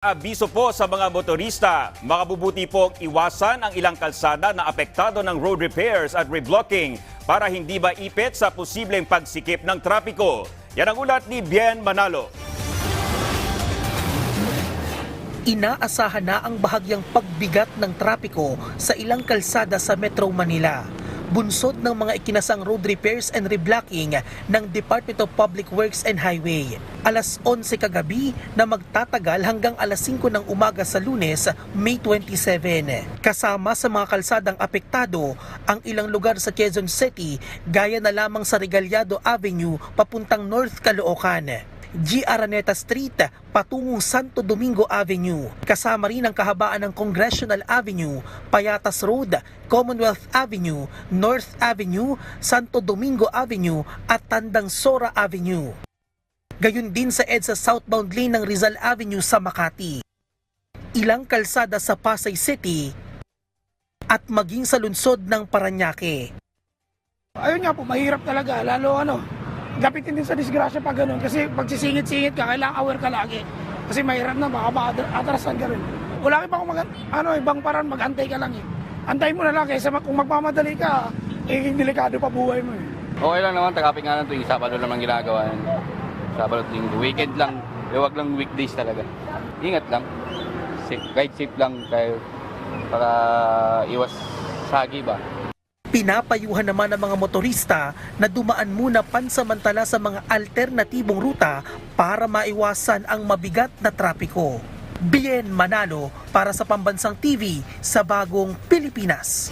Abiso po sa mga motorista, makabubuti pong iwasan ang ilang kalsada na apektado ng road repairs at reblocking para hindi ba ipit sa posibleng pagsikip ng trapiko. Yan ang ulat ni Bien Manalo. Inaasahan na ang bahagyang pagbigat ng trapiko sa ilang kalsada sa Metro Manila. Bunsod ng mga ikinasang road repairs and reblocking ng Department of Public Works and Highway. Alas 11 kagabi na magtatagal hanggang alas 5 ng umaga sa lunes, May 27. Kasama sa mga kalsadang apektado ang ilang lugar sa Quezon City gaya na lamang sa Regaliado Avenue papuntang North Caloocan. G. Araneta Street patungong Santo Domingo Avenue. Kasama rin ang kahabaan ng Congressional Avenue, Payatas Road, Commonwealth Avenue, North Avenue, Santo Domingo Avenue at Tandang Sora Avenue. Gayun din sa EDSA southbound lane ng Rizal Avenue sa Makati. Ilang kalsada sa Pasay City at maging sa lungsod ng Paranaque. Ayun nga po, mahirap talaga. Lalo ano, gapitin din sa disgrasya pag ganun. Kasi pag sisingit-singit ka, kailangan aware ka lagi. Kasi mahirap na, baka maatrasan ka rin. Wala ka pa kung mag, ano, ibang parang mag-antay ka lang eh. Antay mo na lang kaysa kung magmamadali ka, eh, delikado pa buhay mo eh. Okay lang naman, traffic nga lang tuwing Sabado naman ginagawa. yan. Sabado tuwing weekend lang. Eh, wag lang weekdays talaga. Ingat lang. Safe, guide safe lang kayo para iwas sagi ba. Pinapayuhan naman ng mga motorista na dumaan muna pansamantala sa mga alternatibong ruta para maiwasan ang mabigat na trapiko. Bien Manalo para sa Pambansang TV sa Bagong Pilipinas.